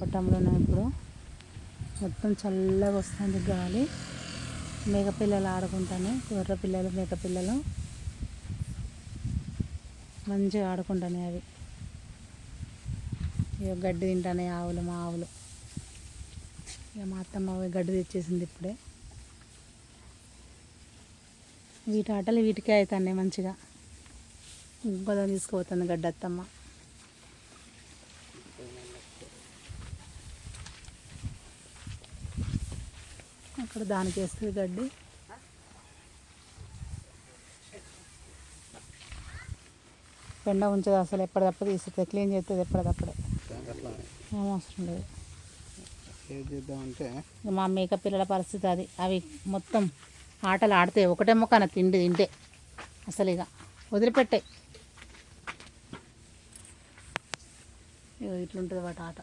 పట్టంలో ఇప్పుడు. మొత్తం చల్లగా వస్తుంది గాలి. మేకపిల్లలు ఆడుకుంటాను గొర్ర పిల్లలు మేకపిల్లలు మంచిగా ఆడుకుంటాయి అవి. ఇక గడ్డి తింటానే ఆవులు మా ఆవులు. ఇక మా అత్తమ్మ గడ్డి తెచ్చేసింది ఇప్పుడే. వీటి ఆటలు వీటికే అవుతాయి మంచిగా. గొడవ తీసుకుపోతుంది గడ్డి అత్తమ్మ. అక్కడ దానికి వేస్తుంది గడ్డి. పెండ ఉంచదు అసలు ఎప్పటికప్పుడు తీస్తుంది. క్లీన్ చేస్తుంది ఎప్పటికప్పుడే అట్లా ఏం అవసరం లేదు. చేద్దామంటే మా మేక పిల్లల పరిస్థితి అది. అవి మొత్తం ఆటలు ఆడితే ఒకటే మొక్కన తిండి తింటే. అసలు ఇక వదిలిపెట్టాయి ఇట్లుంటుంది వాటి ఆట.